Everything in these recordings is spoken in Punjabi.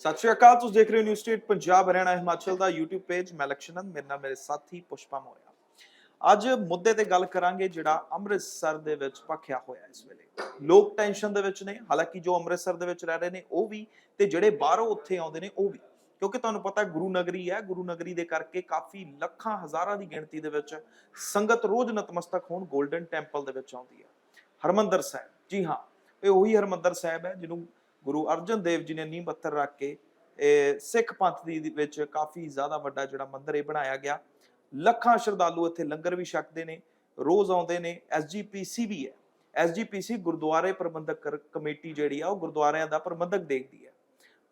ਸਤਿ ਸ਼੍ਰੀ ਅਕਾਲ, ਤੁਸੀਂ ਦੇਖ ਰਹੇ ਹੋ ਨਿਊ ਸਟੇਟ ਪੰਜਾਬ, ਹਰਿਆਣਾ, ਹਿਮਾਚਲ ਦਾ YouTube ਪੇਜ ਮੈਂ ਲਕਸ਼ਣਨ ਮੇਰੇ ਨਾਲ ਮੇਰੇ ਸਾਥੀ ਪੁਸ਼ਪਾ ਮੋਇਆ। ਅੱਜ ਮੁੱਦੇ ਤੇ ਗੱਲ ਕਰਾਂਗੇ ਜਿਹੜਾ ਅੰਮ੍ਰਿਤਸਰ ਦੇ ਵਿੱਚ ਭਖਿਆ ਹੋਇਆ ਇਸ ਵੇਲੇ। ਲੋਕ ਟੈਨਸ਼ਨ ਦੇ ਵਿੱਚ ਨੇ, ਹਾਲਾਂਕਿ ਜੋ ਅੰਮ੍ਰਿਤਸਰ ਦੇ ਵਿੱਚ ਰਹਿ ਰਹੇ ਨੇ, ਉਹ ਵੀ ਤੇ ਜਿਹੜੇ ਬਾਹਰੋਂ ਉੱਥੇ ਆਉਂਦੇ ਨੇ, ਉਹ ਵੀ। ਕਿਉਂਕਿ ਤੁਹਾਨੂੰ ਪਤਾ ਗੁਰੂ ਨਗਰੀ ਹੈ, ਗੁਰੂ ਨਗਰੀ ਦੇ ਕਰਕੇ ਕਾਫੀ ਲੱਖਾਂ, ਹਜ਼ਾਰਾਂ ਦੀ ਗਿਣਤੀ ਦੇ ਵਿੱਚ ਸੰਗਤ ਰੋਜ਼ ਨਤਮਸਤਕ ਹੋਣ 골ਡਨ ਟੈਂਪਲ ਦੇ ਵਿੱਚ ਆਉਂਦੀ ਹੈ। ਹਰਮੰਦਰ ਸਾਹਿਬ, ਜੀ ਹਾਂ, ਇਹ ਉਹੀ ਹਰਮੰਦਰ ਸਾਹਿਬ ਹੈ ਜਿਹਨੂੰ ਗੁਰੂ ਅਰਜਨ ਦੇਵ ਜੀ ਨੇ ਨੀਂਹ ਪੱਥਰ ਰੱਖ ਕੇ, ਇਹ ਸਿੱਖ ਪੰਥ ਦੀ ਵਿੱਚ ਕਾਫੀ ਜ਼ਿਆਦਾ ਵੱਡਾ ਜਿਹੜਾ ਮੰਦਿਰ ਇਹ ਬਣਾਇਆ ਗਿਆ। ਲੱਖਾਂ ਸ਼ਰਧਾਲੂ ਇੱਥੇ ਲੰਗਰ ਵੀ ਛਕਦੇ ਨੇ, ਰੋਜ਼ ਆਉਂਦੇ ਨੇ ਐਸਜੀਪੀਸੀ ਵੀ ਹੈ। ਐਸਜੀਪੀਸੀ ਗੁਰਦੁਆਰੇ ਪ੍ਰਬੰਧਕ ਕਮੇਟੀ ਜਿਹੜੀ ਆ, ਉਹ ਗੁਰਦੁਆਰਿਆਂ ਦਾ ਪ੍ਰਬੰਧਕ ਦੇਖਦੀ ਹੈ।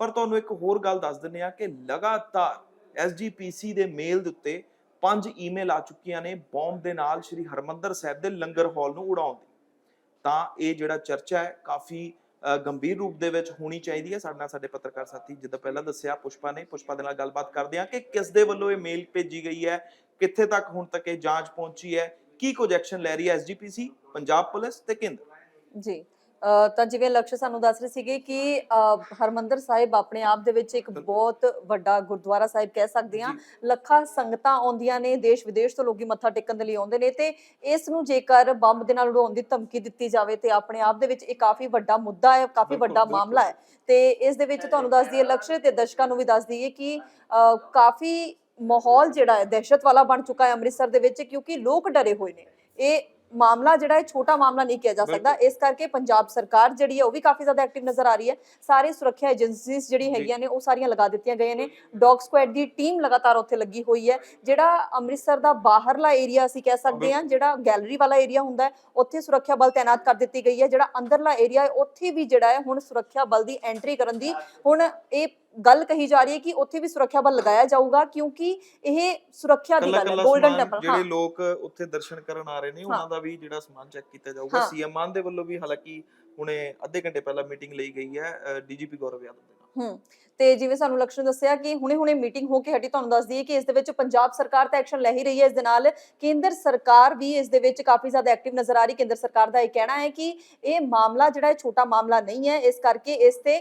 ਪਰ ਤੁਹਾਨੂੰ ਇੱਕ ਹੋਰ ਗੱਲ ਦੱਸ ਦਿੰਦੇ ਆ ਕਿ ਲਗਾਤਾਰ ਐਸਜੀਪੀਸੀ ਦੇ ਮੇਲ ਦੇ ਉੱਤੇ ਪੰਜ ਈਮੇਲ ਆ ਚੁੱਕੀਆਂ ਨੇ ਬੌਂਬ ਦੇ ਨਾਲ ਸ੍ਰੀ ਹਰਮੰਦਰ ਸਾਹਿਬ ਦੇ ਲੰਗਰ ਹਾਲ ਨੂੰ ਉਡਾਉਣ ਦੀ। ਤਾਂ ਇਹ ਜਿਹੜਾ ਚਰਚਾ ਹੈ, ਕਾਫੀ ਗੰਭੀਰ ਰੂਪ ਦੇ ਵਿੱਚ ਹੋਣੀ ਚਾਹੀਦੀ ਹੈ। ਸਾਡੇ ਨਾਲ ਸਾਡੇ ਪੱਤਰਕਾਰ ਸਾਥੀ ਜਿੱਦਾਂ ਪਹਿਲਾਂ ਦੱਸਿਆ, ਪੁਸ਼ਪਾ ਨੇ, ਪੁਸ਼ਪਾ ਦੇ ਨਾਲ ਗੱਲਬਾਤ ਕਰਦੇ ਹਾਂ ਕਿ ਕਿਸ ਦੇ ਵੱਲੋਂ ਇਹ ਮੇਲ ਭੇਜੀ ਗਈ ਹੈ, ਕਿੱਥੇ ਤੱਕ ਹੁਣ ਤੱਕ ਇਹ ਜਾਂਚ ਪਹੁੰਚੀ ਹੈ, ਕੀ ਕੁਝ ਐਕਸ਼ਨ ਲੈ ਰਹੀ ਹੈ ਐਸਜੀਪੀਸੀ ਪੰਜਾਬ ਪੁਲਿਸ ਤੇ ਕੇਂਦਰ? ਜੀ। ਤਾਂ ਜਿਵੇਂ ਲਕਸ਼ ਸਾਨੂੰ ਦੱਸ ਰਹੇ ਸੀਗੇ ਕਿ ਹਰਮੰਦਰ ਸਾਹਿਬ ਆਪਣੇ ਆਪ ਦੇ ਵਿੱਚ ਇੱਕ ਬਹੁਤ ਵੱਡਾ ਗੁਰਦੁਆਰਾ ਸਾਹਿਬ ਕਹਿ ਸਕਦੇ ਜੀ। ਲੱਖਾਂ ਸੰਗਤਾਂ ਆਉਂਦੀਆਂ ਨੇ ਦੇਸ਼ ਵਿਦੇਸ਼ ਤੋਂ ਲੋਕੀ ਮੱਥਾ ਟੇਕਣ ਦੇ ਲਈ ਆਉਂਦੇ ਨੇ ਤੇ ਇਸ ਨੂੰ ਜੇਕਰ ਬੰਬ ਦੇ ਨਾਲ ਉਡਾਉਣ ਦੀ ਧਮਕੀ ਦਿੱਤੀ ਜਾਵੇ ਤੇ ਆਪਣੇ ਆਪ ਦੇ ਵਿੱਚ ਇਹ ਕਾਫੀ ਵੱਡਾ ਮੁੱਦਾ ਹੈ ਕਾਫੀ ਵੱਡਾ। ਮਾਮਲਾ ਹੈ ਤੇ ਇਸ ਦੇ ਵਿੱਚ ਤੁਹਾਨੂੰ ਦੱਸ ਦਈਏ ਲਕਸ਼ ਤੇ ਦਰਸ਼ਕਾਂ ਨੂੰ ਵੀ ਦੱਸ ਦਈਏ ਕਿ ਕਾਫੀ ਮਾਹੌਲ ਜਿਹੜਾ ਹੈ ਦਹਿਸ਼ਤ ਵਾਲਾ ਬਣ ਚੁੱਕਾ ਹੈ ਅੰਮ੍ਰਿਤਸਰ ਦੇ ਵਿੱਚ ਕਿਉਂਕਿ ਲੋਕ ਡਰੇ ਹੋਏ ਨੇ ਇਹ ਮਾਮਲਾ ਜਿਹੜਾ ਹੈ ਛੋਟਾ ਮਾਮਲਾ ਨਹੀਂ ਕਿਹਾ ਜਾ ਸਕਦਾ। ਇਸ ਕਰਕੇ ਪੰਜਾਬ ਸਰਕਾਰ ਜਿਹੜੀ ਹੈ ਉਹ ਵੀ ਕਾਫੀ ਜ਼ਿਆਦਾ ਐਕਟਿਵ ਨਜ਼ਰ ਆ ਰਹੀ ਹੈ। ਸਾਰੇ ਸੁਰੱਖਿਆ ਏਜੰਸੀਜ਼ ਜਿਹੜੀ ਹੈਗੀਆਂ ਨੇ ਉਹ ਸਾਰੀਆਂ ਲਗਾ ਦਿੱਤੀਆਂ ਗਈਆਂ ਨੇ। ਡੌਗ ਸਕੁਐਡ ਦੀ ਟੀਮ ਲਗਾਤਾਰ ਉੱਥੇ ਲੱਗੀ ਹੋਈ ਹੈ। ਜਿਹੜਾ ਅੰਮ੍ਰਿਤਸਰ ਦਾ ਬਾਹਰਲਾ ਏਰੀਆ ਅਸੀਂ ਕਹਿ ਸਕਦੇ ਹਾਂ ਜਿਹੜਾ ਗੈਲਰੀ ਵਾਲਾ ਏਰੀਆ ਹੁੰਦਾ ਹੈ ਉੱਥੇ ਸੁਰੱਖਿਆ ਬਲ ਤਾਇਨਾਤ ਕਰ ਦਿੱਤੀ ਗਈ ਹੈ। ਜਿਹੜਾ ਅੰਦਰਲਾ ਏਰੀਆ ਹੈ ਉੱਥੇ ਵੀ ਜਿਹੜਾ ਹੈ ਹੁਣ ਸੁਰੱਖਿਆ ਬਲ ਦੀ ਐਂਟਰੀ ਕਰਨ ਦੀ ਹੁਣ ਇਹ ਗੱਲ ਕਹੀ ਜਾ ਰਹੀ ਹੈ ਕਿ ਉੱਥੇ ਵੀ ਸੁਰੱਖਿਆ ਬਲ ਲਗਾਇਆ ਜਾਊਗਾ ਕਿਉਂਕਿ ਇਹ ਸੁਰੱਖਿਆ ਦੀ ਗੱਲ ਹੈ 골ਡਨ ਟੈਂਪਲ ਹਾਂ ਜਿਹੜੇ ਲੋਕ ਉੱਥੇ ਦਰਸ਼ਨ ਕਰਨ ਆ ਰਹੇ ਨੇ ਉਹਨਾਂ। ਦਾ ਵੀ ਜਿਹੜਾ ਸਮਾਨ ਚੈੱਕ ਕੀਤਾ ਜਾਊਗਾ ਹਾਂ। ਸੀਐਮ ਮਾਨ ਦੇ ਵੱਲੋਂ ਵੀ ਹਾਲਾਂਕਿ ਹੁਣੇ ਅੱਧੇ ਘੰਟੇ ਪਹਿਲਾਂ ਮੀਟਿੰਗ ਲਈ ਗਈ ਹੈ ਡੀਜੀਪੀ ਗੌਰਵ ਯਾਦਵ ਦੇ ਨਾਲ ਹੂੰ ਤੇ ਜਿਵੇਂ ਸਾਨੂੰ ਲਕਸ਼ਣ ਦੱਸਿਆ ਕਿ ਹੁਣੇ-ਹੁਣੇ ਮੀਟਿੰਗ ਹੋ ਕੇ ਹਟੀ ਤੁਹਾਨੂੰ ਦੱਸ ਦਈਏ ਕਿ ਇਸ ਦੇ ਵਿੱਚ ਪੰਜਾਬ ਸਰਕਾਰ ਤਾਂ ਐਕਸ਼ਨ ਲੈ ਹੀ ਰਹੀ ਹੈ। ਇਸ ਦੇ ਨਾਲ ਕੇਂਦਰ ਸਰਕਾਰ ਵੀ ਇਸ ਦੇ ਵਿੱਚ ਕਾਫੀ ਜ਼ਿਆਦਾ ਐਕਟਿਵ ਨਜ਼ਰ ਆ ਰਹੀ। ਕੇਂਦਰ ਸਰਕਾਰ ਦਾ ਇਹ ਕਹਿਣਾ ਹੈ ਕਿ ਇਹ ਮਾਮਲਾ ਜਿਹੜਾ ਹੈ ਛੋਟਾ ਮਾਮਲਾ ਨਹੀਂ ਹੈ। ਇਸ ਕਰਕੇ ਇਸ ਤੇ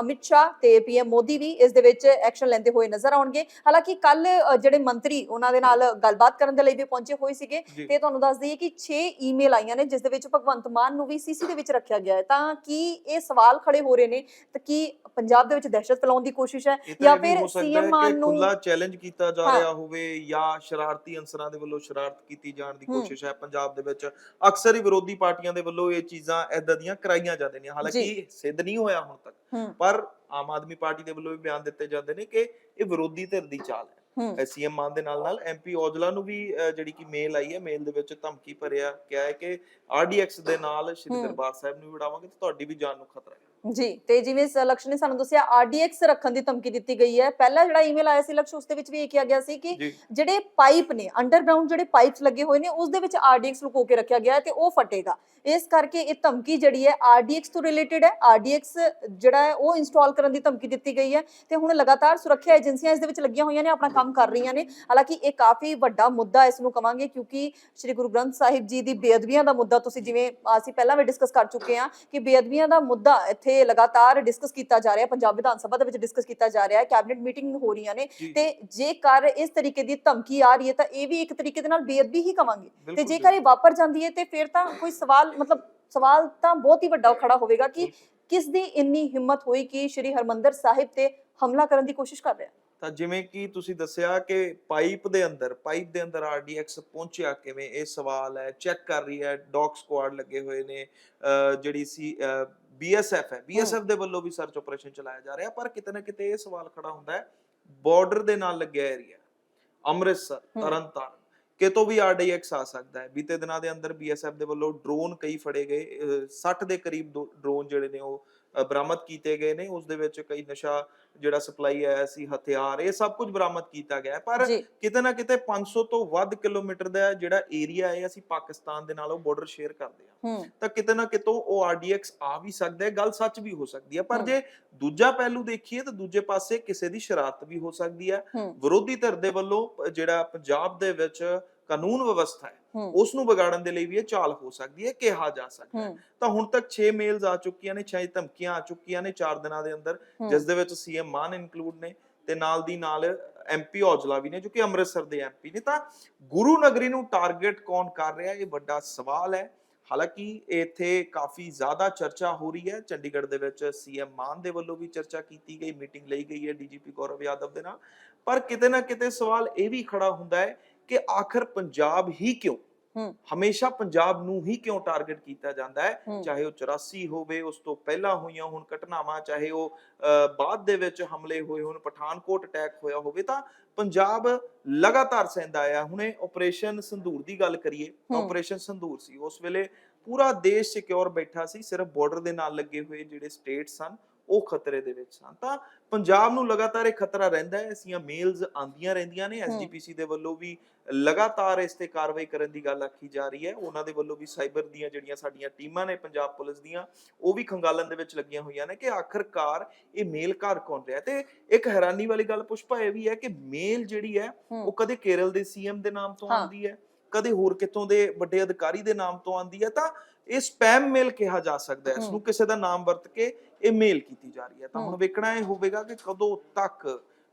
ਅਮਿਤ ਸ਼ਾਹ ਤੇ ਪੀਐਮ ਮੋਦੀ ਵੀ ਇਸ ਦੇ ਵਿੱਚ ਐਕਸ਼ਨ ਲੈਂਦੇ ਹੋਏ ਨਜ਼ਰ ਆਉਣਗੇ। ਹਾਲਾਂਕਿ ਕੱਲ ਜਿਹੜੇ ਮੰਤਰੀ ਉਹਨਾਂ ਦੇ ਨਾਲ ਗੱਲਬਾਤ ਕਰਨ ਦੇ ਲਈ ਵੀ ਪਹੁੰਚੇ ਹੋਏ ਸੀਗੇ। ਤੇ ਤੁਹਾਨੂੰ ਦੱਸ ਦਈਏ ਕਿ 6 ਈਮੇਲ ਆਈਆਂ ਨੇ ਜਿਸ ਦੇ ਵਿੱਚ ਭਗਵੰਤ ਮਾਨ ਨੂੰ ਵੀ ਸੀਸੀ ਦੇ ਵਿੱਚ ਰੱਖਿਆ ਗਿਆ ਹੈ। ਤਾਂ ਕੀ ਇਹ ਸਵਾਲ ਖੜੇ ਹੋ ਰਹੇ ਨੇ? ਤਾਂ ਕੀ ਪੰਜਾਬ ਦੇ ਵਿੱਚ ਦਹਿਸ਼ਤ ਫੈਲਾਉਣ ਦੀ ਕੋਸ਼ਿਸ਼ ਹੈ ਜਾਂ ਫਿਰ ਸੀਐਮ ਮਾਨ ਨੂੰ ਖੁੱਲਾ ਚੈਲੰਜ ਕੀਤਾ ਜਾ। ਰਿਹਾ ਹੋਵੇ ਜਾਂ ਸ਼ਰਾਰਤੀ ਅੰਸਰਾਂ ਦੇ ਵੱਲੋਂ ਸ਼ਰਾਰਤ ਕੀਤੀ ਜਾਣ ਦੀ। ਕੋਸ਼ਿਸ਼ ਹੈ। ਪੰਜਾਬ ਦੇ ਵਿੱਚ ਅਕਸਰ ਹੀ ਵਿਰੋਧੀ ਪਾਰਟੀਆਂ ਦੇ ਵੱਲੋਂ ਇਹ ਚੀਜ਼ਾਂ ਐਦਾਂ ਦੀਆਂ ਕਰਾਈਆਂ ਜਾਂਦੀਆਂ ਨੇ। ਹਾਲਾਂਕਿ ਸਿੱਧ ਨਹੀਂ ਹੋਇਆ ਹੁਣ ਤੱਕ। ਪਰ ਆਮ ਆਦਮੀ ਪਾਰਟੀ ਦੇ ਵੱਲੋਂ ਵੀ ਬਿਆਨ ਦਿੱਤੇ ਜਾਂਦੇ ਨੇ ਕਿ ਇਹ ਵਿਰੋਧੀ ਧਿਰ ਦੀ ਚਾਲ ਹੈ। ਸੀਐਮ ਮਾਨ ਦੇ ਨਾਲ ਨਾਲ ਐਮਪੀ ਔਜਲਾ ਨੂੰ ਵੀ ਜਿਹੜੀ ਕਿ ਮੇਲ ਆਈ ਹੈ ਮੇਲ ਦੇ ਵਿੱਚ ਧਮਕੀ ਭਰਿਆ ਕਿਹਾ ਹੈ ਕਿ ਆਰਡੀਐਕਸ ਦੇ ਨਾਲ ਸ਼੍ਰੀ। ਦਰਬਾਰ ਸਾਹਿਬ ਨੂੰ ਵੀ ਤੇ ਤੁਹਾਡੀ ਵੀ ਜਾਨ ਨੂੰ ਖਤਰਾ ਹੈ। ਜੀ ਤੇ ਜਿਵੇਂ ਸ- ਲਕਸ਼ ਨੇ ਸਾਨੂੰ ਦੱਸਿਆ ਆਰਡੀਐਕਸ ਰੱਖਣ ਦੀ ਧਮਕੀ ਦਿੱਤੀ ਗਈ ਹੈ। ਪਹਿਲਾ ਜਿਹੜਾ ਈਮੇਲ ਆਇਆ ਸੀ ਲਕਸ਼ ਉਸ ਦੇ ਵਿੱਚ ਵੀ ਇਹ ਕਿਹਾ ਗਿਆ ਸੀ ਕਿ ਜੀ। ਜਿਹੜੇ ਪਾਈਪ ਨੇ ਅੰਡਰਗਰਾਉਂਡ ਜਿਹੜੇ ਪਾਈਪਸ ਲੱਗੇ ਹੋਏ ਨੇ ਉਸ ਦੇ ਵਿੱਚ ਆਰਡੀਐਕਸ ਲੁਕੋ ਕੇ ਰੱਖਿਆ ਗਿਆ ਹੈ ਤੇ ਉਹ ਫਟੇਗਾ। ਇਸ ਕਰਕੇ ਇਹ ਧਮਕੀ ਜਿਹੜੀ ਹੈ ਆਰਡੀਐਕਸ ਤੋਂ ਰਿਲੇਟਡ ਹੈ। ਆਰਡੀਐਕਸ ਜਿਹੜਾ ਹੈ ਉਹ ਇੰਸਟਾਲ ਕਰਨ ਦੀ ਧਮਕੀ ਦਿੱਤੀ ਗਈ ਹੈ ਤੇ ਹੁਣ ਲਗਾਤਾਰ ਸੁਰੱਖਿਆ ਏਜੰਸੀਆਂ ਇਸ ਦੇ ਵਿੱਚ ਲੱਗੀਆਂ ਹੋਈਆਂ ਨੇ ਆਪਣਾ ਕੰਮ ਕਰ ਰਹੀਆਂ ਨੇ। ਹਾਲਾਂਕਿ ਇਹ ਕਾਫੀ ਵੱਡਾ ਮੁੱਦਾ ਇਸ ਨੂੰ ਕਵਾਂਗੇ ਕਿਉਂਕਿ ਸ੍ਰੀ ਗੁਰੂ ਗ੍ਰੰਥ ਸਾਹਿਬ ਜੀ ਦੀ ਬੇਅਦਬੀਆਂ ਦਾ ਮੁੱਦਾ ਤੁਸੀਂ ਜਿਵੇਂ ਅਸੀਂ ਪਹਿਲਾਂ ਵੀ ਡਿਸਕਸ ਕਰ ਚੁੱਕੇ ਹਾਂ ਕਿ ਬੇਅਦਬੀਆਂ ਦਾ ਮੁੱਦਾ ਇੱਥੇ ਲਗਾਤਾਰ ਡਿਸਕਸ ਕੀਤਾ ਜਾ ਰਿਹਾ ਪੰਜਾਬ ਵਿਧਾਨ ਸਭਾ ਦੇ ਵਿੱਚ ਡਿਸਕਸ ਕੀਤਾ ਜਾ ਰਿਹਾ ਹੈ ਕੈਬਨਿਟ ਮੀਟਿੰਗ ਹੋ ਰਹੀਆਂ ਨੇ। ਤੇ ਜੇਕਰ ਇਸ ਤਰੀਕੇ ਦੀ ਧਮਕੀ ਆ ਰਹੀ ਹੈ ਤਾਂ ਇਹ ਵੀ ਇੱਕ ਤਰੀਕੇ ਦੇ ਨਾਲ ਬੇਅਦਬੀ ਹੀ ਕਵਾਂਗੇ। ਤੇ ਜੇਕਰ ਇਹ ਵਾਪਰ ਜਾਂਦੀ ਹੈ ਤੇ ਫਿਰ ਤਾਂ ਕੋਈ ਸਵਾਲ ਮਤਲਬ ਸਵਾਲ ਤਾਂ ਬਹੁਤ ਹੀ ਵੱਡਾ ਖੜਾ ਹੋਵੇਗਾ ਕਿ। ਕਿਸ ਦੀ ਇੰਨੀ ਹਿੰਮਤ ਹੋਈ ਕਿ ਸ਼੍ਰੀ ਹਰਮੰਦਰ ਸਾਹਿਬ ਤੇ ਹਮਲਾ ਕਰਨ ਦੀ ਕੋਸ਼ਿਸ਼ ਕਰ ਰਿਹਾ? ਤਾਂ ਜਿਵੇਂ ਕਿ ਤੁਸੀਂ ਦੱਸਿਆ ਕਿ ਪਾਈਪ ਦੇ ਅੰਦਰ ਪਾਈਪ ਦੇ ਅੰਦਰ ਆਰਡੀਐਕਸ ਪਹੁੰਚਿਆ ਕਿਵੇਂ ਇਹ ਸਵਾਲ ਹੈ ਚੈੱਕ ਕਰ ਰਹੀ ਹੈ ਡੌਗ ਸਕੁਆਡ ਲੱਗੇ ਹੋਏ ਨੇ ਜਿਹੜੀ ਸੀ ਬੀਐਸਐਫ ਹੈ। ਬੀਐਸਐਫ ਦੇ ਵੱਲੋਂ ਵੀ ਸਰਚ ਆਪਰੇਸ਼ਨ ਚਲਾਇਆ ਜਾ ਰਿਹਾ ਪਰ ਕਿਤੇ ਨਾ ਕਿਤੇ ਇਹ ਸਵਾਲ ਖੜਾ ਹੁੰਦਾ ਹੈ ਬਾਰਡਰ ਦੇ ਨਾਲ ਲੱਗਿਆ ਏਰੀਆ ਅੰਮ੍ਰਿਤਸਰ। ਤਰਨਤਾਰਨ ਕਿਤੋਂ ਵੀ ਆਰਡੀਐਕਸ ਆ ਸਕਦਾ ਹੈ। ਬੀਤੇ ਦਿਨਾਂ ਦੇ ਅੰਦਰ ਬੀਐਸਐਫ ਦੇ ਵੱਲੋਂ ਡਰੋਨ ਕਈ ਫੜੇ ਗਏ ਅਹ 60 ਦੇ ਕਰੀਬ ਡਰੋਨ ਜਿਹੜੇ ਨੇ ਉਹ ਬਰਾਮਦ ਕੀਤੇ ਗਏ ਨੇ ਉਸ ਦੇ ਵਿੱਚ ਕਈ ਨਸ਼ਾ ਜਿਹੜਾ ਸਪਲਾਈ ਆਇਆ ਸੀ ਹਥਿਆਰ ਇਹ ਸਭ ਕੁਝ ਬਰਾਮਦ ਕੀਤਾ ਗਿਆ। ਪਰ ਕਿਤੇ ਨਾ ਕਿਤੇ 500 ਤੋਂ ਵੱਧ ਕਿਲੋਮੀਟਰ ਦਾ ਜਿਹੜਾ ਏਰੀਆ ਹੈ ਅਸੀਂ ਪਾਕਿਸਤਾਨ ਦੇ ਨਾਲ ਉਹ ਬਾਰਡਰ ਸ਼ੇਅਰ ਕਰਦੇ ਹਾਂ। ਹੂੰ। ਤਾਂ ਕਿਤੇ ਨਾ ਕਿਤੋਂ ਉਹ ਆਰਡੀਐਕਸ ਆ ਵੀ ਸਕਦਾ ਹੈ ਗੱਲ ਸੱਚ ਵੀ ਹੋ ਸਕਦੀ ਹੈ। ਪਰ। ਜੇ ਦੂਜਾ ਪਹਿਲੂ ਦੇਖੀਏ ਤਾਂ ਦੂਜੇ ਪਾਸੇ ਕਿਸੇ ਦੀ ਸ਼ਰਾਰਤ ਵੀ ਹੋ ਸਕਦੀ ਹੈ। ਵਿਰੋਧੀ ਧਿਰ ਦੇ ਵੱਲੋਂ ਜਿਹੜਾ ਪੰਜਾਬ ਦੇ ਵਿੱਚ ਕਾਨੂੰਨ ਵਿਵਸਥਾ ਹੈ ਉਸ ਨੂੰ ਵਿਗਾੜਨ ਦੇ ਲਈ ਵੀ ਇਹ ਚਾਲ ਹੋ ਸਕਦੀ ਹੈ ਕਿਹਾ ਜਾ ਸਕਦਾ ਹੈ। ਤਾਂ ਹੁਣ ਤੱਕ 6 ਮੇਲਸ ਆ ਚੁੱਕੀਆਂ ਨੇ 6 ਧਮਕੀਆਂ ਆ ਚੁੱਕੀਆਂ ਨੇ 4 ਦਿਨਾਂ ਦੇ ਅੰਦਰ। ਜਿਸ ਦੇ ਵਿੱਚ ਸੀਐਮ ਮਾਨ ਇਨਕਲੂਡ ਨੇ ਤੇ ਨਾਲ ਦੀ ਨਾਲ ਐਮਪੀ ਔਜਲਾ ਵੀ ਨੇ ਜੋ ਕਿ ਅੰਮ੍ਰਿਤਸਰ ਦੇ ਐਮਪੀ ਨੇ। ਤਾਂ ਗੁਰੂ ਨਗਰੀ ਨੂੰ ਟਾਰਗੇਟ ਕੌਣ ਕਰ ਰਿਹਾ ਇਹ ਵੱਡਾ ਸਵਾਲ ਹੈ। ਹਾਲਾਂਕਿ ਇੱਥੇ ਕਾਫੀ ਜ਼ਿਆਦਾ ਚਰਚਾ ਹੋ ਰਹੀ ਹੈ। ਚੰਡੀਗੜ੍ਹ ਦੇ ਵਿੱਚ ਸੀਐਮ ਮਾਨ ਦੇ ਵੱਲੋਂ ਵੀ ਚਰਚਾ ਕੀਤੀ ਗਈ ਮੀਟਿੰਗ ਲਈ ਗਈ ਹੈ ਡੀਜੀਪੀ ਗੌਰਵ ਯਾਦਵ ਦੇ ਨਾਲ। ਪਰ ਕਿਤੇ ਨਾ ਕਿਤੇ ਸਵਾਲ ਇਹ ਵੀ ਖੜਾ ਹੁੰਦਾ ਹੈ ਕਿ ਆਖਰ ਪੰਜਾਬ ਹੀ ਕਿਉਂ। ਹਮੇਸ਼ਾ ਪੰਜਾਬ ਨੂੰ ਹੀ ਕਿਉਂ ਟਾਰਗੇਟ ਕੀਤਾ ਜਾਂਦਾ ਹੈ? ਚਾਹੇ ਉਹ 84 ਹੋਵੇ ਉਸ ਤੋਂ ਪਹਿਲਾਂ ਹੋਈਆਂ ਹੁਣ ਘਟਨਾਵਾਂ ਚਾਹੇ ਉਹ ਬਾਅਦ ਦੇ ਵਿੱਚ ਹਮਲੇ ਹੋਏ ਹੋਣ ਪਠਾਨਕੋਟ ਅਟੈਕ ਹੋਇਆ ਹੋਵੇ ਤਾਂ ਪੰਜਾਬ ਲਗਾਤਾਰ ਸਹਿੰਦਾ ਆਇਆ। ਹੁਣੇ ਆਪਰੇਸ਼ਨ ਸੰਧੂਰ ਦੀ ਗੱਲ ਕਰੀਏ। ਆਪਰੇਸ਼ਨ ਸੰਧੂਰ ਸੀ। ਉਸ ਵੇਲੇ ਪੂਰਾ ਦੇਸ਼ ਸਿਕਿਉਰ ਬੈਠਾ ਸੀ ਸਿਰਫ ਬਾਰਡਰ ਦੇ ਨਾਲ ਲੱਗੇ ਹੋਏ ਜਿਹੜੇ ਸਟੇਟ ਸਨ ਉਹ ਖਤਰੇ ਦੇ ਵਿੱਚ ਸਨ। ਤਾਂ ਪੰਜਾਬ ਨੂੰ ਲਗਾਤਾਰ ਇਹ ਖਤਰਾ ਰਹਿੰਦਾ ਹੈ ਐਸੀਆਂ ਮੇਲਸ ਆਂਦੀਆਂ ਰਹਿੰਦੀਆਂ ਨੇ ਐਸਜੀਪੀਸੀ ਦੇ ਵੱਲੋਂ ਵੀ ਲਗਾਤਾਰ ਇਸ ਤੇ ਕਾਰਵਾਈ ਕਰਨ ਦੀ ਗੱਲ ਆਖੀ ਜਾ ਰਹੀ ਹੈ। ਉਹਨਾਂ ਦੇ ਵੱਲੋਂ ਵੀ ਸਾਈਬਰ ਦੀਆਂ ਜਿਹੜੀਆਂ ਸਾਡੀਆਂ ਟੀਮਾਂ ਨੇ ਪੰਜਾਬ ਪੁਲਿਸ ਦੀਆਂ ਉਹ ਵੀ ਖੰਗਾਲਣ ਦੇ ਵਿੱਚ ਲੱਗੀਆਂ ਹੋਈਆਂ ਨੇ ਕਿ ਆਖਰਕਾਰ ਇਹ ਮੇਲ ਘਰ ਕੌਣ ਰਿਹਾ? ਤੇ ਇੱਕ ਹੈਰਾਨੀ ਵਾਲੀ ਗੱਲ ਪੁਸ਼ਪਾ ਇਹ ਵੀ ਹੈ ਕਿ ਮੇਲ ਜਿਹੜੀ ਹੈ। ਉਹ ਕਦੇ ਕੇਰਲ ਦੇ ਸੀਐਮ ਦੇ ਨਾਮ ਤੋਂ। ਆਉਂਦੀ ਹੈ ਕਦੇ ਹੋਰ ਕਿਤੋਂ ਦੇ ਵੱਡੇ ਅਧਿਕਾਰੀ ਦੇ ਨਾਮ ਤੋਂ ਆਉਂਦੀ ਹੈ। ਤਾਂ ਇਹ ਸਪੈਮ ਮੇਲ ਕਿਹਾ ਜਾ ਸਕਦਾ ਹੈ ਇਸ। ਨੂੰ ਕਿਸੇ ਦਾ ਨਾਮ ਵਰਤ ਕੇ ਇਹ ਮੇਲ ਕੀਤੀ ਜਾ ਰਹੀ ਹੈ ਤਾਂ ਹੁਣ। ਵੇਖਣਾ ਇਹ ਹੋਵੇਗਾ ਕਿ ਕਦੋਂ ਤੱਕ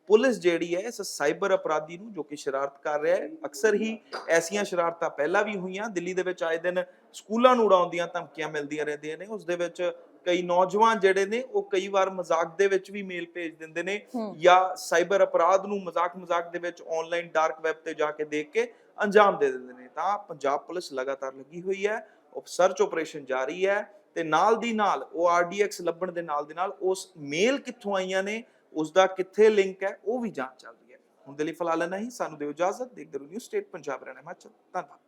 ਪੁਲਿਸ ਜਿਹੜੀ ਹੈ ਇਸ ਸਾਈਬਰ ਅਪਰਾਧੀ ਨੂੰ ਜੋ ਕਿ ਸ਼ਰਾਰਤ ਕਰ ਰਿਹਾ ਹੈ ਅਕਸਰ ਹੀ ਐਸੀਆਂ ਸ਼ਰਾਰਤਾਂ ਪਹਿਲਾਂ ਵੀ ਹੋਈਆਂ ਦਿੱਲੀ ਦੇ ਵਿੱਚ ਆਏ ਦਿਨ ਸਕੂਲਾਂ ਨੂੰ ਉਡਾਉਣ ਦੀਆਂ ਧਮਕੀਆਂ ਮਿਲਦੀਆਂ ਰਹਿੰਦੀਆਂ ਨੇ ਉਸ ਦੇ ਵਿੱਚ ਕਈ ਨੌਜਵਾਨ ਜਿਹੜੇ ਨੇ ਉਹ ਕਈ ਵਾਰ ਮਜ਼ਾਕ ਦੇ ਵਿੱਚ ਵੀ ਮੇਲ ਭੇਜ ਦਿੰਦੇ ਨੇ ਜਾਂ ਸਾਈਬਰ ਅਪਰਾਧ ਨੂੰ ਮਜ਼ਾਕ ਮਜ਼ਾਕ ਦੇ ਵਿੱਚ ਆਨਲਾਈਨ ਡਾਰਕ ਵੈਬ ਤੇ ਜਾ ਕੇ ਦੇਖ ਕੇ ਅੰਜਾਮ ਦੇ ਦਿੰਦੇ ਨੇ ਤਾਂ ਪੰਜਾਬ ਪੁਲਿਸ ਲਗਾਤਾਰ ਲੱਗੀ ਹੋਈ ਹੈ ਸਰਚ ਆਪਰੇਸ਼ਨ ਜਾਰੀ ਹੈ ਤੇ ਨਾਲ ਦੀ ਨਾਲ ਉਹ ਆਰਡੀਐਕਸ ਲੱਭਣ ਦੇ ਨਾਲ ਦੀ ਨਾਲ ਉਸ ਮੇਲ ਕਿੱਥੋਂ ਆਈਆਂ ਨੇ ਉਸ ਦਾ ਕਿੱਥੇ ਲਿੰਕ ਹੈ, ਉਹ ਵੀ ਜਾਂਚ ਚੱਲ ਰਹੀ ਹੈ। ਹੁਣ ਦੇ ਲਈ ਫਿਲਹਾਲ ਨਹੀਂ ਸਾਨੂੰ ਦਿਓ ਇਜਾਜ਼ਤ, ਦੇਖਦੇ ਰਹੋ ਨਿਊ ਸਟੇਟ ਪੰਜਾਬ ਰਹਿਣਾ ਹਿਮਾਚਲ। ਧੰਨਵਾਦ।